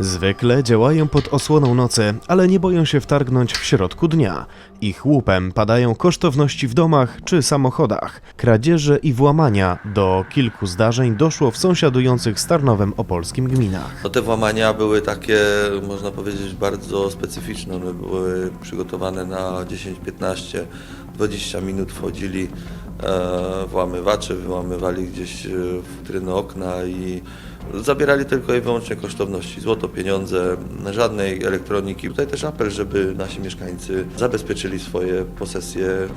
Zwykle działają pod osłoną nocy, ale nie boją się wtargnąć w środku dnia. Ich łupem padają kosztowności w domach czy samochodach. Kradzieże i włamania do kilku zdarzeń doszło w sąsiadujących z Tarnowem Opolskim gminach. No te włamania były takie, można powiedzieć, bardzo specyficzne. One były przygotowane na 10, 15, 20 minut wchodzili e, włamywacze, wyłamywali gdzieś e, futryny okna i zabierali tylko i wyłącznie kosztowności. Złoto, pieniądze, żadnej elektroniki. Tutaj też apel, żeby nasi mieszkańcy zabezpieczyli swoje posesje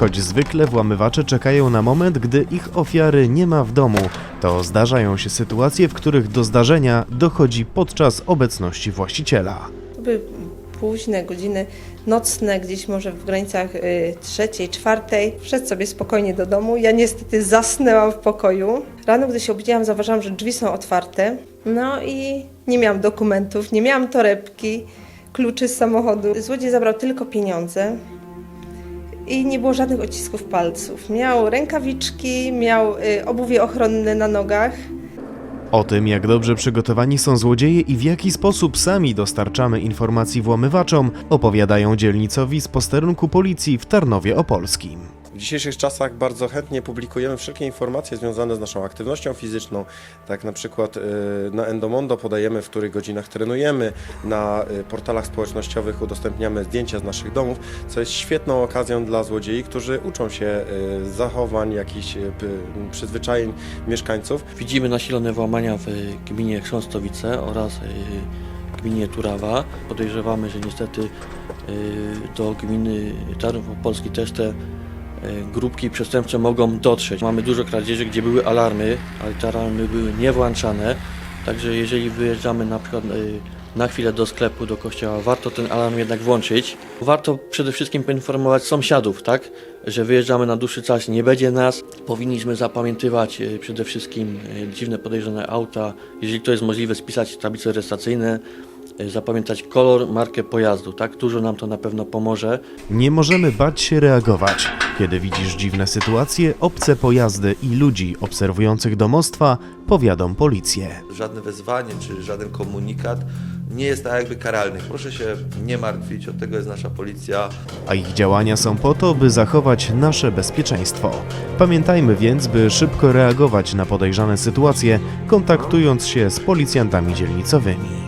Choć zwykle włamywacze czekają na moment, gdy ich ofiary nie ma w domu, to zdarzają się sytuacje, w których do zdarzenia dochodzi podczas obecności właściciela. Były późne godziny nocne, gdzieś może w granicach y, trzeciej, czwartej. Wszedł sobie spokojnie do domu. Ja niestety zasnęłam w pokoju. Rano, gdy się obudziłam, zauważyłam, że drzwi są otwarte. No i nie miałam dokumentów, nie miałam torebki, kluczy z samochodu. Złodziej zabrał tylko pieniądze. I nie było żadnych odcisków palców. Miał rękawiczki, miał y, obuwie ochronne na nogach. O tym, jak dobrze przygotowani są złodzieje i w jaki sposób sami dostarczamy informacji włamywaczom, opowiadają dzielnicowi z posterunku policji w Tarnowie Opolskim. W dzisiejszych czasach bardzo chętnie publikujemy wszelkie informacje związane z naszą aktywnością fizyczną. Tak na przykład y, na Endomondo podajemy, w których godzinach trenujemy, na y, portalach społecznościowych udostępniamy zdjęcia z naszych domów, co jest świetną okazją dla złodziei, którzy uczą się y, zachowań, jakichś przyzwyczajeń mieszkańców. Widzimy nasilone włamania w gminie Chrząstowice oraz gminie Turawa. Podejrzewamy, że niestety do gminy Tarnów Opolski też te grupki przestępcze mogą dotrzeć. Mamy dużo kradzieży, gdzie były alarmy, ale te alarmy były niewłączane. Także jeżeli wyjeżdżamy na przykład y, na chwilę do sklepu, do kościoła, warto ten alarm jednak włączyć. Warto przede wszystkim poinformować sąsiadów, tak, że wyjeżdżamy na dłuższy czas, nie będzie nas. Powinniśmy zapamiętywać e, przede wszystkim e, dziwne podejrzane auta. Jeżeli to jest możliwe, spisać tablice rejestracyjne, e, zapamiętać kolor, markę pojazdu, tak, dużo nam to na pewno pomoże. Nie możemy bać się reagować. Kiedy widzisz dziwne sytuacje, obce pojazdy i ludzi obserwujących domostwa, powiadom policję. żadne wezwanie czy żaden komunikat nie jest tak jakby karalny. Proszę się nie martwić, od tego jest nasza policja. a ich działania są po to, by zachować nasze bezpieczeństwo. Pamiętajmy więc, by szybko reagować na podejrzane sytuacje, kontaktując się z policjantami dzielnicowymi.